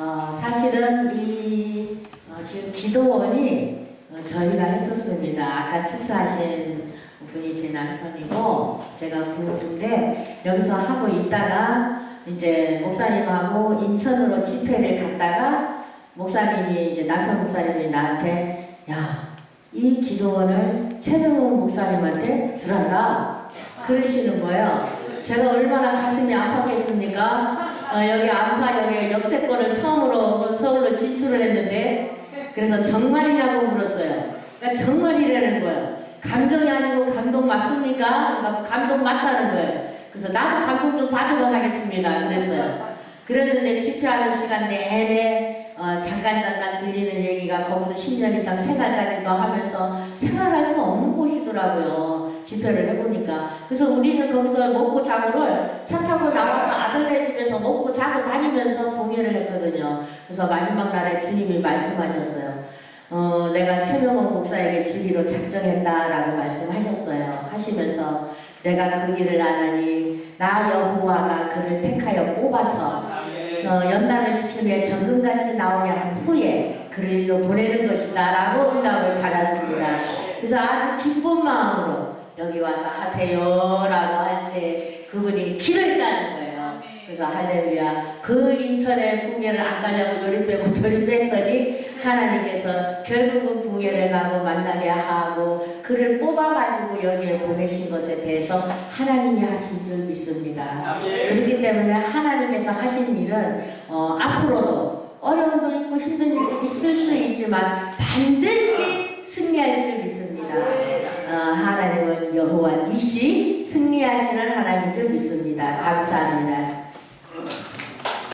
어, 사실은 이 어, 지금 기도원이 어, 저희가 했었습니다. 아까 축사하신 분이 제 남편이고 제가 부부인데 여기서 하고 있다가 이제 목사님하고 인천으로 집회를 갔다가 목사님이 이제 남편 목사님이 나한테 야 이 기도원을 최명호 목사님한테 주란다 그러시는 거예요. 제가 얼마나 가슴이 아팠겠습니까? 어, 여기 암사역에 역세권을 처음으로 서울로 진출을 했는데 그래서 정말이냐고 물었어요. 그러니까 정말이라는 거예요. 감정이 아니고 감동 맞습니까? 그러니까 감동 맞다는 거예요. 그래서 나도 감동 좀 받으러 가겠습니다. 그랬어요. 그랬는데 집회하는 시간 내내 어, 잠깐 잠깐 들리는 얘기가 거기서 10년 이상 생활까지도 하면서 생활할 수 없는 곳이더라고요. 집회를 해보니까. 그래서 우리는 거기서 먹고 자고를 차 타고 나와서 아들네 집에서 먹고 자고 다니면서. 그래서 마지막 날에 주님이 말씀하셨어요. 어, 내가 최명원 목사에게 주기로 작정했다라고 말씀하셨어요. 하시면서 내가 그 길을 안 하니 나 여호와가 그를 택하여 뽑아서 어, 연단을 시키며 정금같이 나오게 한 후에 그를 일로 보내는 것이다 라고 응답을 받았습니다. 그래서 아주 기쁜 마음으로 여기 와서 하세요 라고 할 때 그분이 길을 따는 거예요. 그래서 할렐루야 그 인천의 붕괴를 안 가려고 요리 빼고 저리 뺐더니 하나님께서 결국은 붕괴를 가고 만나게 하고 그를 뽑아가지고 여기에 보내신 것에 대해서 하나님이 하신 줄 믿습니다. 그렇기 때문에 하나님께서 하신 일은 어, 앞으로도 어려움도 있고 힘든 일도 있을 수 있지만 반드시 승리할 줄 믿습니다. 어, 하나님은 여호와 니시 승리하시는 하나님인 줄 믿습니다. 감사합니다.